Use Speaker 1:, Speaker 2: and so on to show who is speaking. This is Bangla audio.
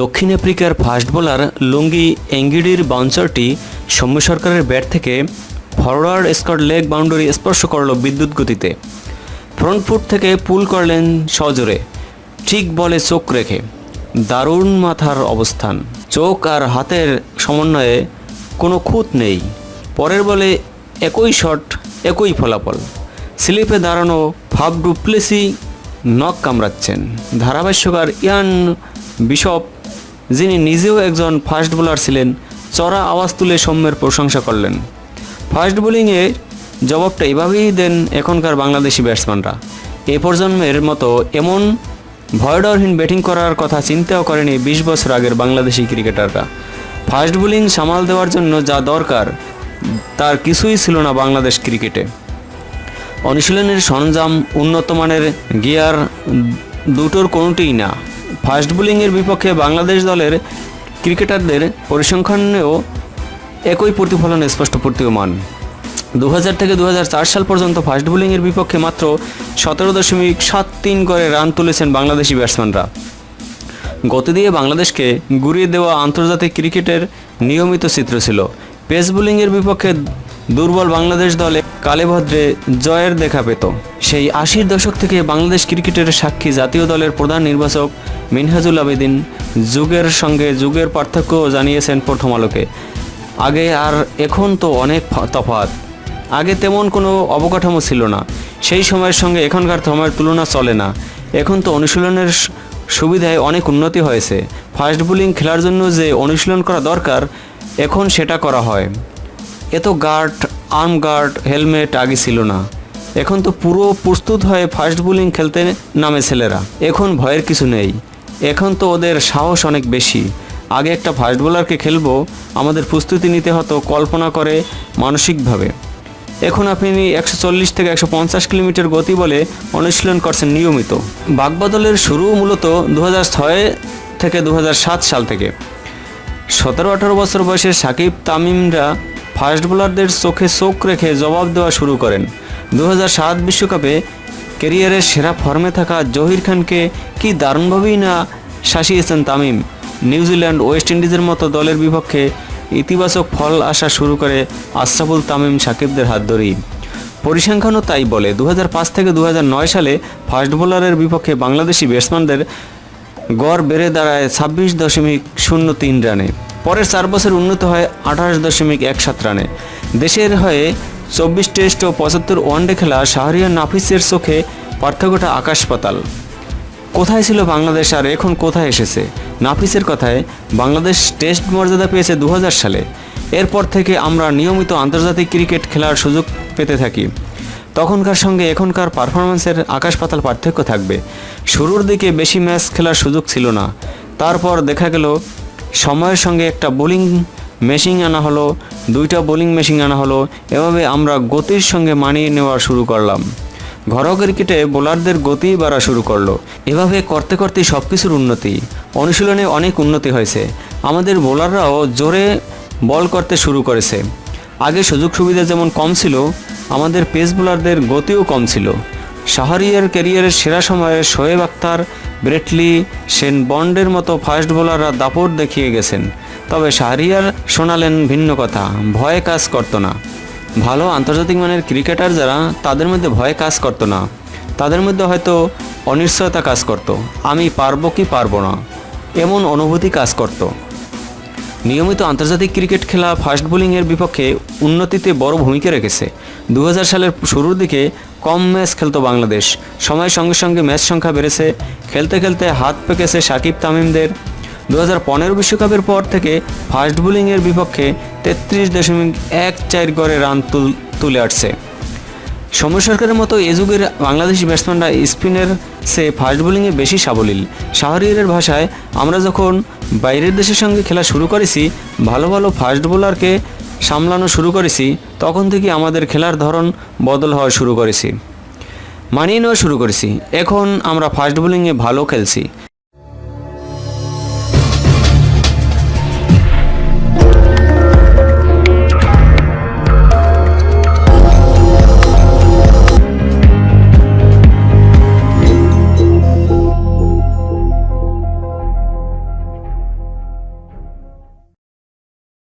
Speaker 1: দক্ষিণ আফ্রিকার ফাস্ট বোলার লুঙ্গি এঙ্গিডির বাউন্সারটি সৌম্য সরকারের ব্যাট থেকে ফরওয়ার্ড স্কট লেগ বাউন্ডারি স্পর্শ করল বিদ্যুৎ গতিতে। ফ্রন্ট ফুট থেকে পুল করলেন সজোরে, ঠিক বলে চোখ রেখে। দারুণ মাথার অবস্থান। চোখ আর হাতের সমন্বয়ে কোনো খুঁত নেই। পরের বলে একই শট, একই ফলাফল। স্লিপে দাঁড়ানো ফাব ডুপ্লেসি নখ কামড়াচ্ছেন। ধারাভাষ্যকার ইয়ান বিশপ যিনি নিজেও একজন ফাস্ট বোলার ছিলেন, চড়া আওয়াজ তুলে সৌম্যের প্রশংসা করলেন। ফাস্ট বোলিংয়ে জবাবটা এভাবেই দেন এখনকার বাংলাদেশি ব্যাটসম্যানরা। এ প্রজন্মের মতো এমন ভয়ডরহীন ব্যাটিং করার কথা চিন্তাও করেনি বিশ বছর আগের বাংলাদেশি ক্রিকেটাররা। ফাস্ট বোলিং সামাল দেওয়ার জন্য যা দরকার, তার কিছুই ছিল না বাংলাদেশ ক্রিকেটে। অনুশীলনের সরঞ্জাম উন্নত মানের গিয়ার, দুটোর কোনোটিই না। ফাস্ট বোলিংয়ের বিপক্ষে বাংলাদেশ দলের ক্রিকেটারদের পরিসংখ্যানেও একই প্রতিফলন স্পষ্ট প্রতীয়মান। দু হাজার থেকে দু হাজার চার সাল পর্যন্ত ফাস্ট বোলিংয়ের বিপক্ষে মাত্র সতেরো দশমিক সাত তিন করে রান তুলেছেন বাংলাদেশি ব্যাটসম্যানরা। গতি দিয়ে বাংলাদেশকে গুড়িয়ে দেওয়া আন্তর্জাতিক ক্রিকেটের নিয়মিত চিত্র ছিল। পেস বোলিংয়ের বিপক্ষে দুর্বল বাংলাদেশ দলে কালেভদ্রে জয়ের দেখা পেত। সেই আশির দশক থেকে বাংলাদেশ ক্রিকেটের সাক্ষী জাতীয় দলের প্রধান নির্বাচক মিনহাজুল আবেদিন যুগের সঙ্গে যুগের পার্থক্য জানিয়েছেন প্রথম আলোকে। আগে আর এখন তো অনেক তফাৎ। আগে তেমন কোনো অবকাঠামো ছিল না। সেই সময়ের সঙ্গে এখনকার সময়ের তুলনা চলে না। এখন তো অনুশীলনের সুবিধায় অনেক উন্নতি হয়েছে। ফাস্ট বোলিং খেলার জন্য যে অনুশীলন করা দরকার, এখন সেটা করা হয়। এত গার্ড, আর্ম গার্ড, হেলমেট আগে ছিল না। এখন তো পুরো প্রস্তুত হয়ে ফাস্ট বোলিং খেলতে নামে ছেলেরা। এখন ভয়ের কিছু নেই। এখন তো ওদের সাহস অনেক বেশি। আগে একটা ফাস্ট বোলারকে খেলব, আমাদের প্রস্তুতি নিতে হতো কল্পনা করে, মানসিকভাবে। এখন আপনি একশো চল্লিশ থেকে একশো পঞ্চাশ কিলোমিটার গতি বলে অনুশীলন করছেন নিয়মিত। বাগবদলের শুরু মূলত দু ছয় থেকে দু হাজার সাত সাল থেকে। সতেরো আঠারো বছর বয়সের সাকিব তামিমরা ফাস্ট বোলারদের চোখে চোখ রেখে জবাব দেওয়া শুরু করেন। দু বিশ্বকাপে ক্যারিয়ারের সেরা ফর্মে থাকা জহির খানকে কি দারুণভাবেই না শাসিয়েছেন তামিম? নিউজিল্যান্ড ওয়েস্ট ইন্ডিজের মতো দলের বিপক্ষে ইতিবাচক ফল আসা শুরু করে আশরাফুল তামিম সাকিবদের হাত ধরেই। পরিসংখ্যানও তাই বলে দু হাজার পাঁচ থেকে দু হাজার নয় সালে ফাস্ট বোলারের বিপক্ষে বাংলাদেশি ব্যাটসম্যানদের গড় বেড়ে দাঁড়ায় ছাব্বিশ দশমিক শূন্য তিন রানে। পরের চার বছর উন্নত হয় আঠাশ দশমিক এক সাত রানে। দেশের হয়ে চব্বিশ টেস্ট ও পঁচাত্তর ওয়ানডে খেলা শাহরিয়ার নাফিসের চোখে পার্থক্যটা আকাশ পাতাল। কোথায় ছিল বাংলাদেশ আর এখন কোথায় এসেছে? নাফিসের কথায় বাংলাদেশ টেস্ট মর্যাদা পেয়েছে দু হাজার সালে। এরপর থেকে আমরা নিয়মিত আন্তর্জাতিক ক্রিকেট খেলার সুযোগ পেতে থাকি। তখনকার সঙ্গে এখনকার পারফরমেন্সের আকাশ পাতাল পার্থক্য থাকবে। শুরুর দিকে বেশি ম্যাচ খেলার সুযোগ ছিল না। তারপর দেখা গেল সময়ের সঙ্গে একটা বোলিং মেশিন আনা হলো, দুইটা বোলিং মেশিন আনা হলো, এভাবে আমরা গতির সঙ্গে মানিয়ে নেওয়া শুরু করলাম। ঘরোয়া ক্রিকেটে বোলারদের গতি বাড়া শুরু করল। এভাবে করতে করতে সব কিছুর উন্নতি, অনুশীলনে অনেক উন্নতি হয়েছে। আমাদের বোলাররাও জোরে বল করতে শুরু করেছে। আগে সুযোগ সুবিধা যেমন কম ছিল, আমাদের পেস বোলারদের গতিও কম ছিল। শাহরিয়ার ক্যারিয়ারের সেরা সময়ে শোয়েব আক্তার ব্রেটলি সেন বন্ডের মতো ফাস্ট বোলাররা দাপট দেখিয়ে গেছেন। তবে শাহরিয়ার শোনালেন ভিন্ন কথা, ভয়ে কাজ করতো না। ভালো আন্তর্জাতিক মানের ক্রিকেটার যারা, তাদের মধ্যে ভয় কাজ করতো না। তাদের মধ্যে হয়তো অনিশ্চয়তা কাজ করতো, আমি পারব কি পারব না, এমন অনুভূতি কাজ করতো। নিয়মিত আন্তর্জাতিক ক্রিকেট খেলা ফাস্ট বোলিংয়ের বিপক্ষে উন্নতিতে বড় ভূমিকা রেখেছে। দু হাজার সালের শুরুর দিকে কম ম্যাচ খেলতো বাংলাদেশ। সময়ের সঙ্গে সঙ্গে ম্যাচ সংখ্যা বেড়েছে। খেলতে খেলতে হাত পেকেছে সাকিব তামিমদের। দু হাজার পনেরো বিশ্বকাপের পর থেকে ফাস্ট বোলিংয়ের বিপক্ষে তেত্রিশ দশমিক এক চার গড়ে রান তুল আসছে। সৌম্য সরকারের মতো এ যুগের বাংলাদেশি ব্যাটসম্যানরা স্পিনের সে ফাস্ট বোলিংয়ে বেশি সাবলীল। শাহরিয়ারের ভাষায়, আমরা যখন বাইরের দেশের সঙ্গে খেলা শুরু করেছি, ভালো ভালো ফাস্ট বোলারকে সামলানো শুরু করেছি, তখন থেকে আমাদের খেলার ধরন বদল হওয়া শুরু করেছি। মানিয়ে নেওয়া শুরু করেছি। এখন আমরা ফাস্ট বোলিংয়ে ভালো খেলছি।